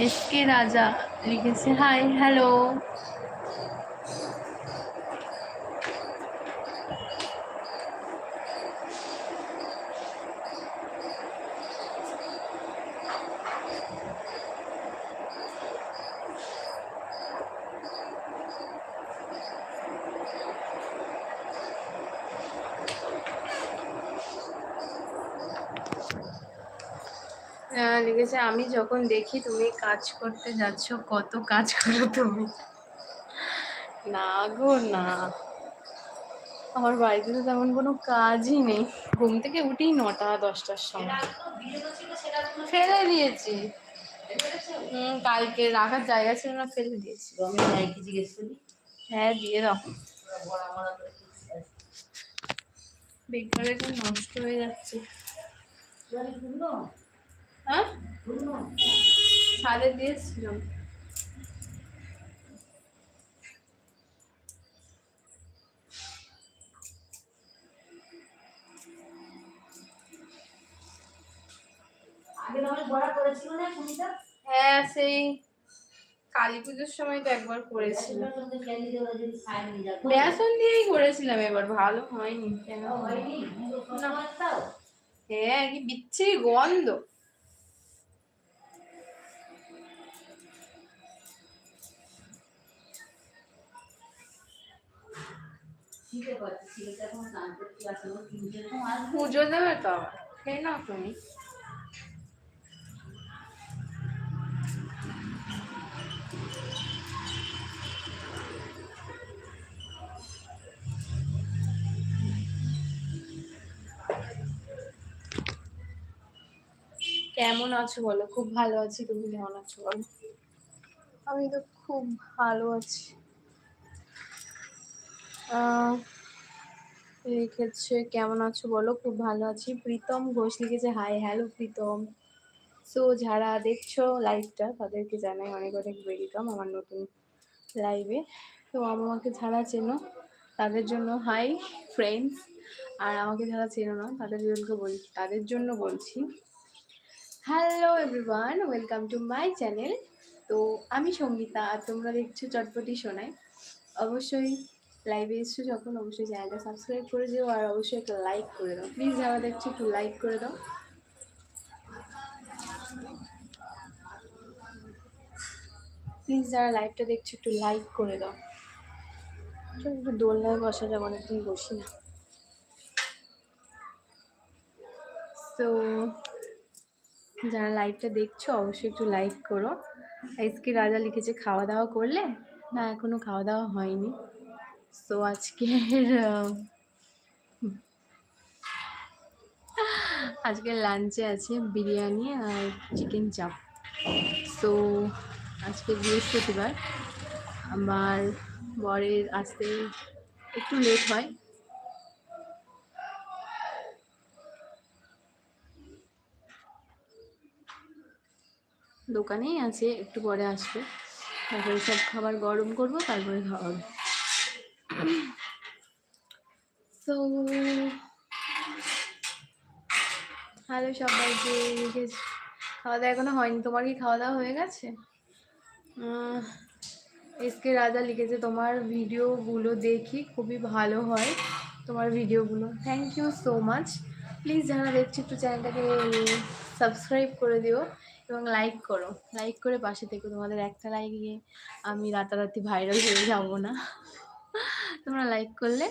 Hello S K রাজা লিখেছে hi hello লিখেছে আমি যখন দেখি তুমি কাজ করতে যাচ্ছ, কত কাজ করো তুমি? না গো, না। আমার বাড়িতে তো তেমন কোনো কাজই নেই। ঘুম থেকে উঠি নটা, দশটার সময়। ফেলে দিয়েছি। কালকে রাখার জায়গা ছিল না, ফেলে দিয়েছি। হ্যাঁ দিয়ে দাও। বেকারে নষ্ট হয়ে যাচ্ছে। হ্যাঁ? দিয়েছিলাম। হ্যাঁ সেই কালী পুজোর সময় তো একবার করেছিলাম এবার বেসন দিয়েই করেছিলাম ভালো হয়নি কেন? হ্যাঁ কি বিচ্ছিরি গন্ধ। পুজো দেবে তো? আবার খেয়ে নাও তুমি। কেমন আছো বলো? খুব ভালো আছি তুমি কেমন আছো বলো? আমি তো খুব ভালো আছি। লিখেছে কেমন আছো বলো? খুব ভালো আছি। প্রীতম ঘোষ লিখেছে হাই হ্যালো প্রীতম। সো যারা দেখছ লাইভটা তাদেরকে জানাই অনেক অনেক ওয়েলকাম আমার নতুন লাইভে তো আমাকে যারা চেনো, তাদের জন্য হাই ফ্রেন্ডস আর আমাকে যারা চেনো না, তাদের জন্য বল, তাদের জন্য বলছি hello everyone welcome to my channel তো আমি সঙ্গীতা, আর তোমরা দেখছ চটপটি শোনাই অবশ্যই লাইভে এসছো যখন অবশ্যই চ্যানেলটা সাবস্ক্রাইব করে দিও আর অবশ্যই একটা লাইক করে দাও। প্লিজ যারা দেখছ একটু লাইক করে দাও। প্লিজ যারা লাইভটা দেখছ একটু লাইক করে দাও। একটু দোলনায় বসা যাবে অনেকদিন বসি না। তো যারা লাইভটা দেখছ অবশ্যই একটু লাইক করো। আজকে রাজা লিখেছে খাওয়া দাওয়া করলে? না, এখনও খাওয়া দাওয়া হয়নি। তো আজকের আহ, আজকের লাঞ্চে আছে বিরিয়ানি আর চিকেন চাপ। তো আজকে বৃহস্পতিবার। আমার বরের আসতে একটু লেট হয়। দোকানেই আছে একটু পরে আসবে। তারপরে সব খাবার গরম করব তারপরে খাওয়া হবে। তো হ্যালো সবাইকে খাওয়া দাওয়া এখনও হয়নি। তোমার কি খাওয়া দাওয়া হয়ে গেছে? এসকে রাজা লিখেছে, তোমার ভিডিওগুলো দেখি খুবই ভালো হয়, তোমার ভিডিওগুলো। Thank you so much please যারা দেখছ, একটু চ্যানেলটাকে সাবস্ক্রাইব করে দিও এবং লাইক করো। লাইক করে পাশে থেকো। তোমাদের একটা লাইক লাইকে আমি রাতারাতি ভাইরাল হয়ে যাব না। তোমরা লাইক করলে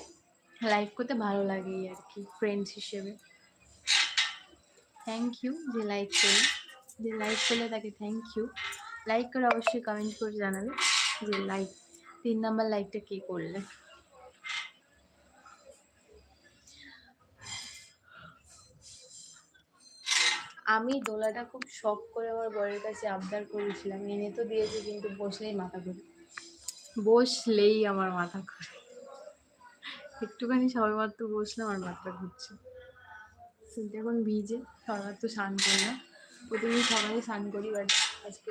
লাইক করতে ভালো লাগে আর কি ফ্রেন্ডস হিসেবে। থ্যাংক ইউ যে লাইক করলে যে লাইক করলে তাকে থ্যাংক ইউ লাইক করে অবশ্যই কমেন্ট করে জানাবে যে লাইক তিন নাম্বার লাইকটা কে করলে। আমি দোলাটা খুব শখ করে আমার বরের কাছে আবদার করেছিলাম। এনে তো দিয়েছে কিন্তু বসলেই মাথা ঘুরে। বসলেই আমার মাথা ঘুরে। একটুখানি সবেমাত্র বসলে আমার মাথা ঘুরছে। কিন্তু এখন ভিজে, সবেমাত্র স্নান করলাম। প্রতিদিন সকালে স্নান করি বাট আজকে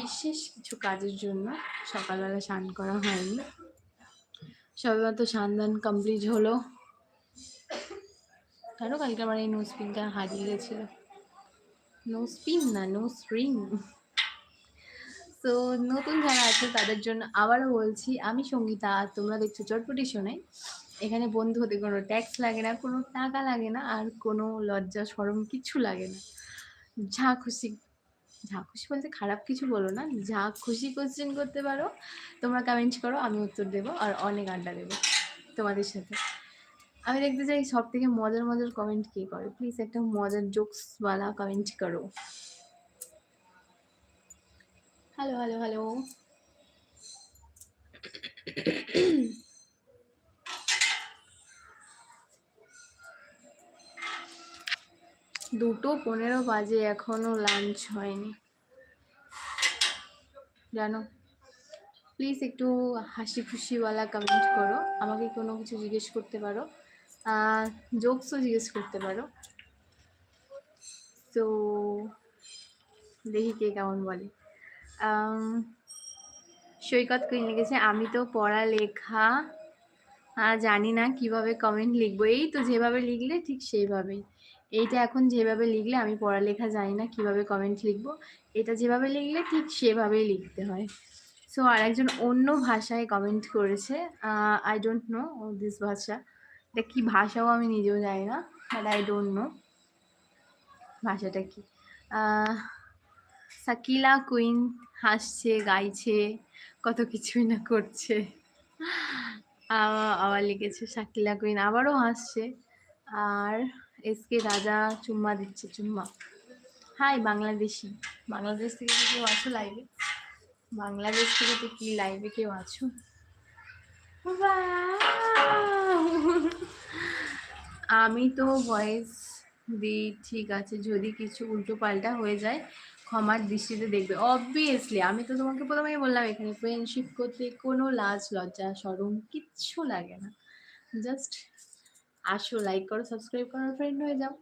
বিশেষ কিছু কাজের জন্য সকালবেলা স্নান করা হয়নি। সবেমাত্র স্নান দান কমপ্লিট হলো। কেন কালকে আমার এই নোজ পিনটা হারিয়ে গেছিল। নো স্পিন না নো স্ট্রিং তো নতুন যারা আছে, তাদের জন্য আবারও বলছি, আমি সঙ্গীতা আর তোমরা দেখছ চটপটি শোনাই এখানে বন্ধু হতে কোনো ট্যাক্স লাগে না, কোনো টাকা লাগে না, আর কোনো লজ্জা সরম কিছু লাগে না। যা খুশি যা খুশি বলতে খারাপ কিছু বলো না, যা খুশি কোশ্চেন করতে পারো, তোমরা কমেন্ট করো, আমি উত্তর দেবো, আর অনেক আড্ডা দেবো তোমাদের সাথে। আমি দেখতে চাই সব থেকে মজার মজার কমেন্ট কে করে? প্লিজ একটা মজার জোকসওয়ালা কমেন্ট করো। হ্যালো হ্যালো হ্যালো দুটো পনেরো বাজে, এখনও লাঞ্চ হয়নি। জানো প্লিজ একটু হাসি খুশিওয়ালা কমেন্ট করো। আমাকে কোনো কিছু জিজ্ঞেস করতে পারো। জোকসও জিজ্ঞেস করতে পারো। তো দেখি কে কেমন বলে। সৈকত কুইন লিখেছে আমি তো পড়ালেখা জানি না কীভাবে কমেন্ট লিখব। এই তো যেভাবে লিখলে ঠিক সেইভাবেই। এইটা এখন যেভাবে লিখলে, আমি পড়ালেখা জানি না কীভাবে কমেন্ট লিখব। এটা যেভাবে লিখলে ঠিক সেভাবেই লিখতে হয়। সো আরেকজন অন্য ভাষায় কমেন্ট করেছে। আই ডোন্ট নো দিস ভাষা। এটা কী ভাষাও আমি নিজেও জানি না বাট আই ডোন্ট নো ভাষাটা কি। সাকিলা, কুইন হাসছে, গাইছে, কত কিছুই না করছে। আবার লিখেছে শাকিলা কুইন আবারও হাসছে। আর এসকে রাজা চুম্মা দিচ্ছে, চুম্মা। হাই, বাংলাদেশি। বাংলাদেশ থেকে কি কেউ আছো লাইভে বাংলাদেশ থেকে তো কি লাইভে কেউ আছো? আমি তো ভয়েস দিই, ঠিক আছে। যদি কিছু উল্টো পাল্টা হয়ে যায় ক্ষমার দৃষ্টিতে দেখবে। অবভিয়াসলি আমি তো তোমাকে প্রথমেই বললাম, এখানে ফ্রেন্ডশিপ করতে কোনো লাজ, লজ্জা সরম কিচ্ছু লাগে না। জাস্ট আসো লাইক করো সাবস্ক্রাইব করো ফ্রেন্ড হয়ে যাও।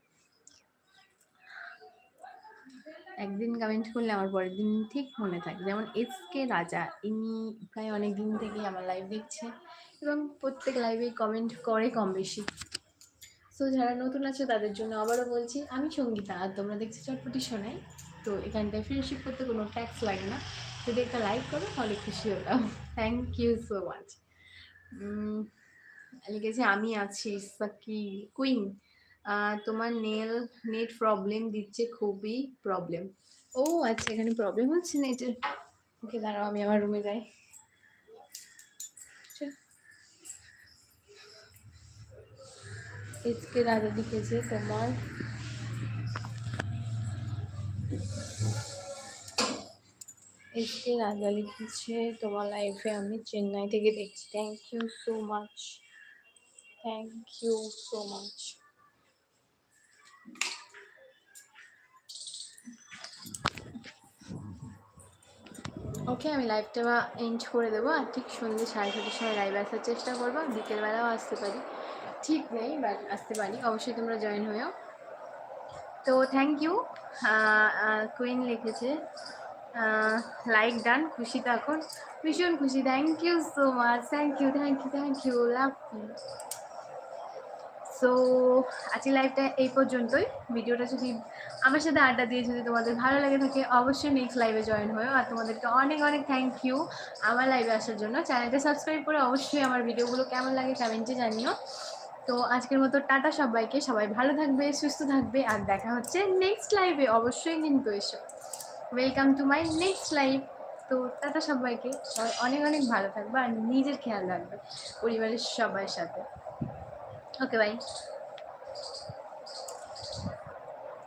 একদিন কমেন্ট করলে আমার পরের দিন ঠিক মনে থাকে। যেমন এস কে রাজা, ইনি প্রায় অনেক দিন থেকেই আমার লাইভ দেখছে এবং প্রত্যেক লাইভে কমেন্ট করে কম বেশি সো যারা নতুন আছে, তাদের জন্য আবারও বলছি, আমি সঙ্গীতা, আর তোমরা দেখছি চটপটি শোনাই তো এখানটায় ফ্রেন্ডশিপ করতে কোনো ট্যাক্স লাগে না। যদি একটা লাইক করো, তাহলে খুশি হলাম থ্যাংক ইউ সো মাচ লিখেছে, আমি আছি সাকি কুইন। তোমার নেল নেট প্রবলেম দিচ্ছে খুবই প্রবলেম ও আচ্ছা এখানে প্রবলেম হচ্ছে নেটের ওকে দাঁড়াও, আমি আমার রুমে যাই। এসকে রাজা লিখেছে, তোমার এসকে রাজা লিখেছে, তোমার লাইফে আমি চেন্নাই থেকে দেখছি। Thank you so much thank you so much okay আমি লাইভটা এন্ড করে দেবো। আর ঠিক সন্ধ্যে সাড়ে ছটার সময় লাইভ আসার চেষ্টা করব। বিকেলবেলাও আসতে পারি। ঠিক নেই বাট আসতে পারি। অবশ্যই তোমরা জয়েন হয়েও। তো থ্যাংক ইউ কুইন লিখেছে লাইক ডান খুশি এখন ভীষণ খুশি। Thank you so much thank you thank you thank you love you so আজকের লাইভটা এই পর্যন্তই। ভিডিওটা যদি আমার সাথে আড্ডা দিয়ে যদি তোমাদের ভালো লাগে থাকে, অবশ্যই নেক্সট লাইভে জয়েন হয়েও। আর তোমাদেরকে অনেক অনেক থ্যাংক ইউ আমার লাইভে আসার জন্য। চ্যানেলটা সাবস্ক্রাইব করে অবশ্যই আমার ভিডিওগুলো কেমন লাগে কমেন্টে জানিও। তো আজকের মতো টাটা সবাইকে। সবাই ভালো থাকবে, সুস্থ থাকবে। আর দেখা হচ্ছে নেক্সট লাইভে অবশ্যই কিন্তু এসো। Welcome to my next life তো টাটা সবাইকে। সবাই অনেক অনেক ভালো থাকবে আর নিজের খেয়াল রাখবে পরিবারের সবার সাথে। Okay bye